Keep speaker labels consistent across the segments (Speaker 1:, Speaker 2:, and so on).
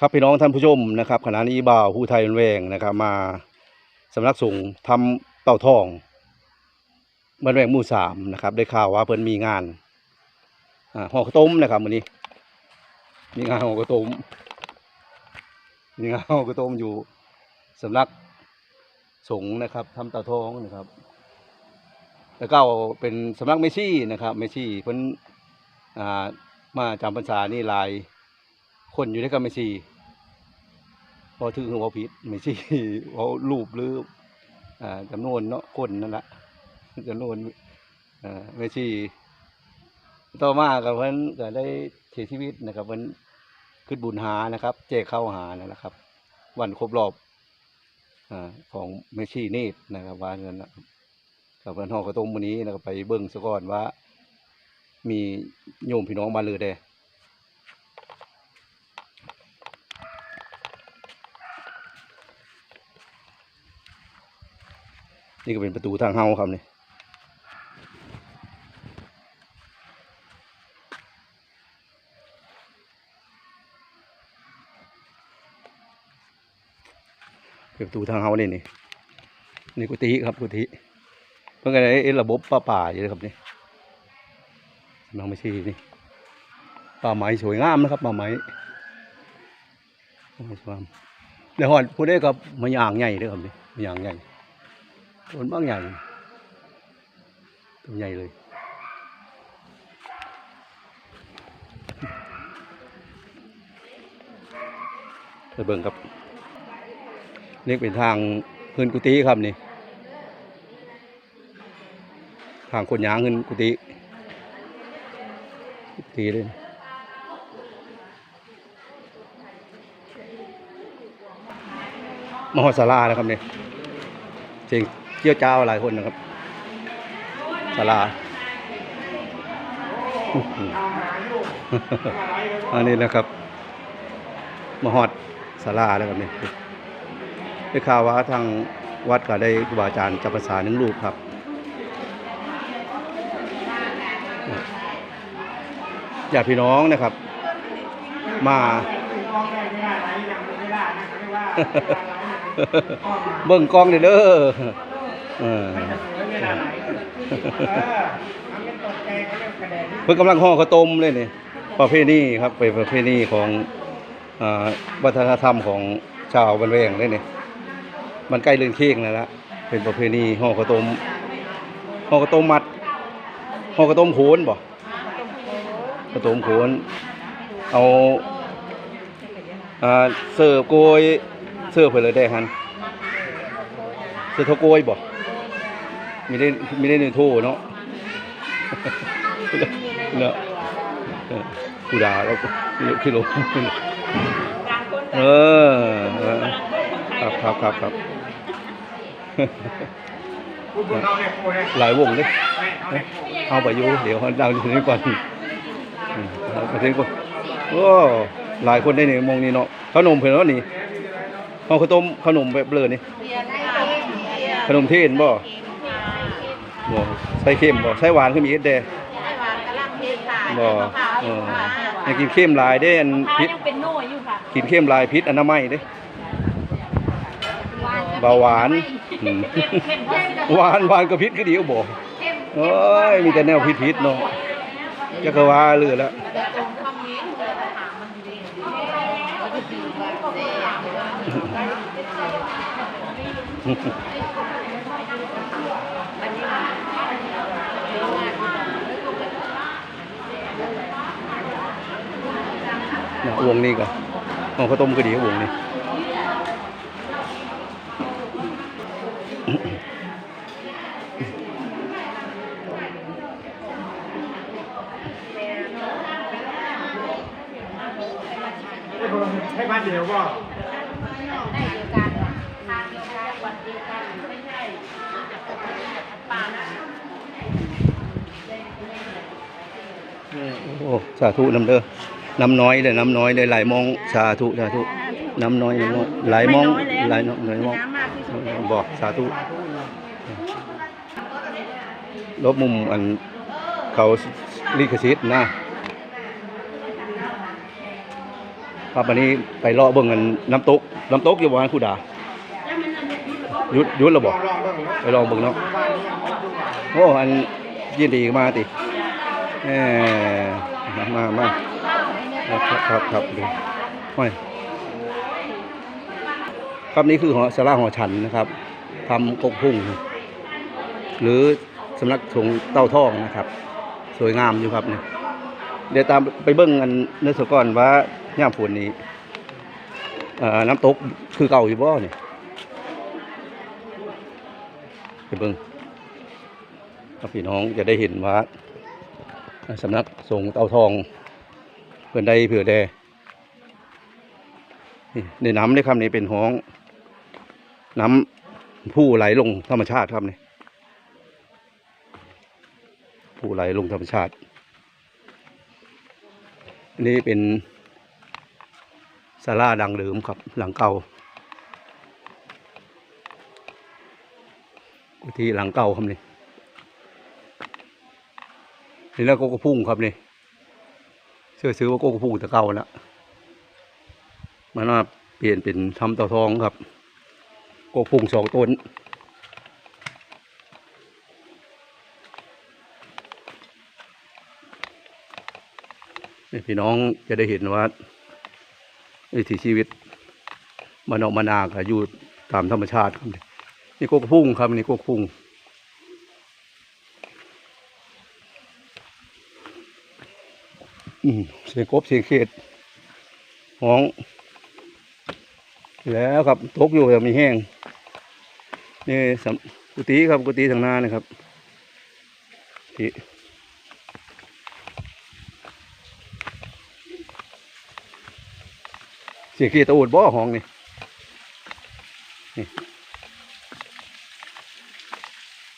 Speaker 1: ครับพี่น้องท่านผู้ชมนะครับขณะนี้บ่าวผู้ไทยแวงนะครับ มาสำนักสงฆ์ทำเต่าทองบ้านแวงหมู่สามนะครับ ได้ข่าวว่าเพิ่นมีงานห่อข้าวต้มนะครับวันนี้ มีงานห่อข้าวต้มมีงานห่อข้าวต้มอยู่สำนักสงฆ์นะครับทำเต่าทองนะครับ แล้วก็เป็นสำนักเมชี่นะครับ เมชี่เพิ่นอ่ามาจำพรรษานี่ลาย คนอยู่ในกับไม่ชีพอถึงเขาผิดไม่ชีเขารูปหรืออ่าจำนวนเนาะคนนั่นแหละจำนวนอ่าไม่ชีต่อมากับเพิ่นก็ได้เสียชีวิตนะครับเพิ่นขึ้นบุญหานะครับแจเข้าหานะครับ วันครบรอบอ่าของเมชีนี่นะครับว่าเงินนะครับกับเพิ่นหอกระตุ้มมื้อนี้นะครับไปเบิ่งซะก่อนว่า มีโยมพี่น้องมาเลยเด้ นี่ก็เป็นประตูทางเฮาครับนี่เป็นประตูทางเฮานี่นี่นี่กุฏิครับกุฏิเพิ่งได้ระบบป่าป่าอยู่เลยครับนี่น้องไม่ใช่นี่ป่าไม้สวยงามนะครับป่าไม้สวยงามเดี๋ยวหอดพูดได้กับมะยางใหญ่เด้วยครับนี่มะยางใหญ่ ต้นบางใหญ่ต้นใหญ่เลยไปเบิ่งครับนี่เป็นทางขึ้นกุฏิครับนี่ ทางคนยางขึ้นกุฏิกุฏิเลยมหาศาลานะครับนี่จริง เกี่ยวเจ้าหลายคนนะครับศาลาอันนี้นะครับมาฮอดศาลาแล้วครับนี่ได้ข่าวว่าทางวัดก็ได้ครูบาอาจารย์จับภาษาหนึ่งรูปครับญาติพี่น้องนะครับ มาเบิ่งกล้องเด้อ เด้อเออเพิ่นกำลังห่อข้าวต้มเลยนี่ประเพณีครับเป็นประเพณีของอ่าวัฒนธรรมของชาวบ้านแวงเลยนี่มันใกล้เรื่องเค้กนั่นละเป็นประเพณีห่อข้าวต้มห่อข้าวต้มมัดห่อข้าวต้มโขนบ่ข้าวต้มโขนเอาอ่าเสิร์ฟโกยเสื้อเพื่อเลยได้ฮันเสื้อโทโกยบ่ มีได้มีได้ในโทเนาะเนาะเออกูด่าแล้วก็กิโลเออเออครับครับครับครับหลายวงเลยเอาไปอยู่เดี๋ยวเขาดังถึงนี้ก่อนอืมเอาไปถึงก่อนโอ้หลายคนได้เนี่ยมองนี่เนาะขนมเพื่อนเนาะนี่เอาข้าวต้มขนมแบบเบลอนี่ขนมเทศบ่ บ่ใส่เค็มบ่ใส่หวานขึ้นอีกเด้บ่เออให้กินเค็มหลายเด้อัน
Speaker 2: พา
Speaker 1: พิษ
Speaker 2: ยังเป็นโน่อยู่ค่ะ
Speaker 1: กินเค็มหลายพิษอนามัยเด้เบาหวานอืม
Speaker 2: เข้มเข้ม
Speaker 1: หวานหวานกับพิษก็ดีก็บ่โอ้ยมีแต่แนวพิษๆเนาะจักรวาเลือแล้วเนี่ยว วงนี้ก็เอาข้าวต้มก็ดีวงนี้
Speaker 3: ให้บ้านเดียวก็
Speaker 2: ได้เดียวกันทางเดียวกันวันเดียวกันไม่ใช่ปานะ
Speaker 1: โอ้สาธุน้ำเด้อ น้ำน้อยเลยน้ำน้อยเลยหลายมองสาธุสาธุน้ำน้อยน้ำน้อยหลายมองหลายน้อยหลมองบอกสาธุลบมุมอันเขาลิขสิทธิ์นะ ครับวันนี้ไปเลาะเบิ่งกันน้ำตกน้ำตกอยู่บ้านคูดายุดยุดแล้ว
Speaker 3: ล
Speaker 1: บ่
Speaker 3: องลองเบิ่งเนาะ
Speaker 1: ไปลองเบิ่งเนาะ
Speaker 3: บ้านนี้ยังไม่ดูว่า
Speaker 1: โอ้อันยินดีมาติเออมามา ครับครับครับดูห้อยครับนี่คือหอสาราหอฉันนะครับทำกกพุ่ง หรือสำนักสงฆ์เต้าทองนะครับ สวยงามอยู่ครับเนี่ยเดี๋ยวตามไปเบิ้งกันในสก่อนว่าย่ามฝนนี้อ่อน้ำตกคือเก่าอยู่บ่เนี่ยไปเบิ้งพี่น้องจะได้เห็นว่าสำนักสงฆ์เต้าทอง เพื่อนใดเผื่อแดนี่ในน้ำในคำนี้เป็นห้อง น้ำผู้ไหลลงธรรมชาติครับนี่ผู้ไหลลงธรรมชาติอันนี้เป็นศาลาดังเดิมครับ หลังเก่ากุฏิหลังเก่าครับนี่นี่แล้วก็กระพุ่งครับนี่ เชื่อซื้อว่าโกกระพุ่งแต่เก่าแล้วมันมาเปลี่ยนเป็นทำเต่าทองครับโกกพุ่งสองต้นนี่พี่น้องจะได้เห็นว่าวิถีชีวิตมันออกมานาค่ะอยู่ตามธรรมชาติครับนี่นี่โกกพุ่งครับนี่โกกพุ่งอืม เสียงกบเสียงเขตห้อง แล้วครับตกอยู่แต่มีแห้งนี่สำกุฏิครับกุฏิทางหน้านะครับที่เสียงกีตะอูดบ่อห้องนี่นี่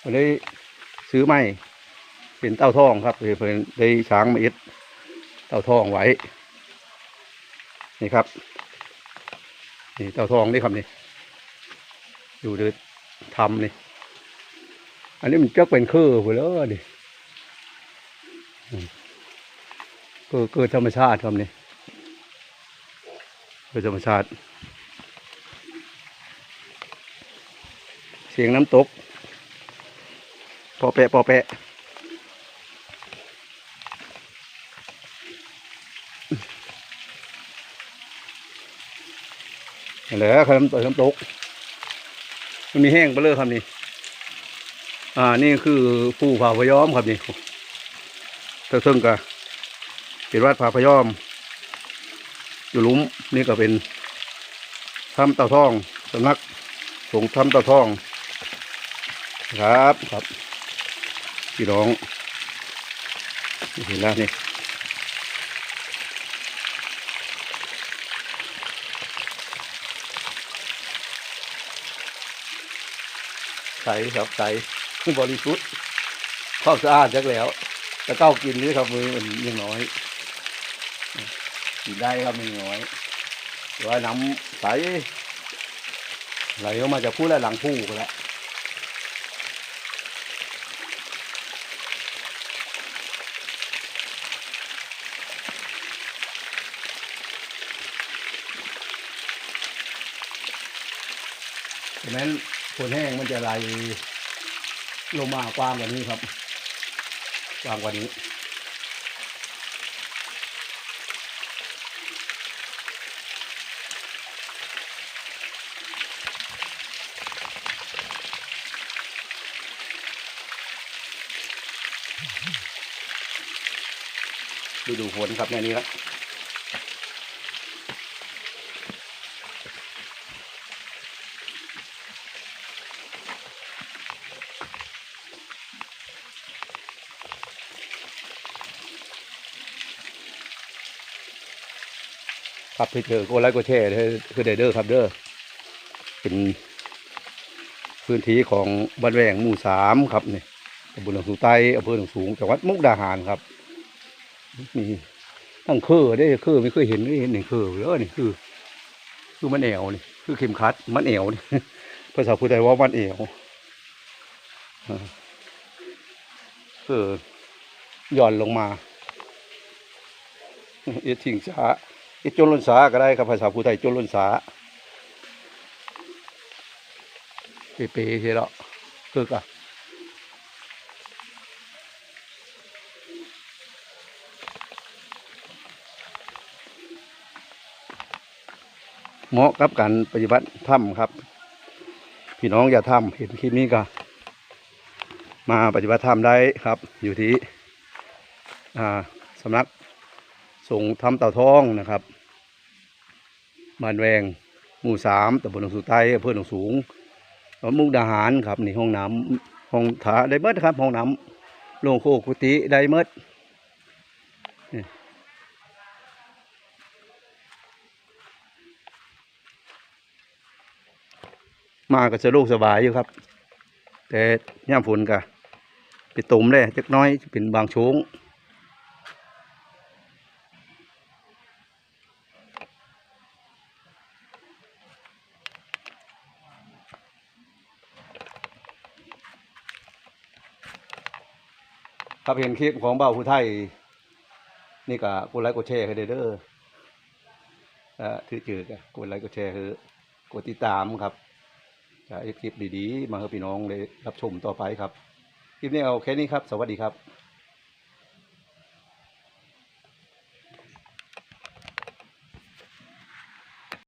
Speaker 1: ผมได้ซื้อไม้เป็นเต้าทองครับเพื่อนได้ช้างมาเอ็ด เต้าทองไว้ นี่ครับ นี่เต้าทองนี่ครับนี่ดูเดือทำนี่ อันนี้มันจะเป็นคือไปแล้วดิอืมเกิดเกิดธรรมชาติครับนี่โดธรรมชาติ เสียงน้ำตกปอแปะปอแปะ นั่นแหละครับน้ำตกน้ำตก มันมีแห้งไปเลยครับนี่ อ่า นี่คือผู้ผาพยอมครับนี่เทิงกะเป็นวัดผาพยอม อยู่ลุมนี่ก็เป็นถ้ำเต่าทองสำนักสงฆ์ถ้ำเต่าทอง ครับครับพี่น้องเห็นแล้วนี่ ใสครับใสบริสุทธิ์ความสะอาดจักแล้วแต่เก้ากินนี่ครับมือมันยังน้อยกินได้ครับม่น้อยแต่ว่าน้ำใสไหลออกมาจากผู้และหลังผู้ก็แล้วดังนั้น ฝนแห้งมันจะไหลลงมากว้างกว่านี้ครับ กว้างกว่านี้ฤดูฝนครับในนี้ละ ครับที่เจอก็ไลค์ก็แชร์ให้คือไดเดอร์ครับเด้อเป็นพื้นที่ของบ้านแหวงหมู่สามครับนี่ตำบลหนองสูงใต้อำเภอหนองสูงจังหวัดมุกดาหารครับนี่ตั้งเคือได้เคือไม่เคยเห็นไม่เห็นหนึ่งเคือแล้วนี่คือ คือมันแอวนี่คือเข็มขัดมันแอวนี่ภาษาพูดไทยว่ามันแอวอ่าคือหย่อนลงมาเอ็ดถิงช้า เอคิดจนล้นสาก็ได้ครับภาษาผู้ไทยจนล้นสาเปเปๆเสียแล้วคือกะเหมาะกับการปฏิบัติธรรมครับ พี่น้องอย่าทำเห็นคลิปนี้ก็มาปฏิบัติธรรมได้ครับ อยู่ที่สำนักสงฆ์ธรรมเต่าทองนะครับ บ้านแวง หมู่สามตำบลหนองสูใต้อำเภอหนองสูงจังหวัดมุกดาหารครับนี่ห้องน้ำห้องถาได้เมดครับ ห้องน้ำโรงโคกุฏิได้เมดมาก็จะโลกสบายอยู่ครับ แต่ย่ามฝนก็ไปตุ่มเลยจักน้อยเป็นบางโชง ครับเห็นคลิปของเบ้าผู้ไทย นี่ก็กดไลค์กดแชร์ให้เด้อเอเอ่อถือจืดกกดไลค์กดแชร์คือกดติดตามครับจะเอาคลิปดีๆ มาให้พี่น้องได้รับชมต่อไปครับ คลิปนี้เอาแค่นี้ครับ สวัสดีครับ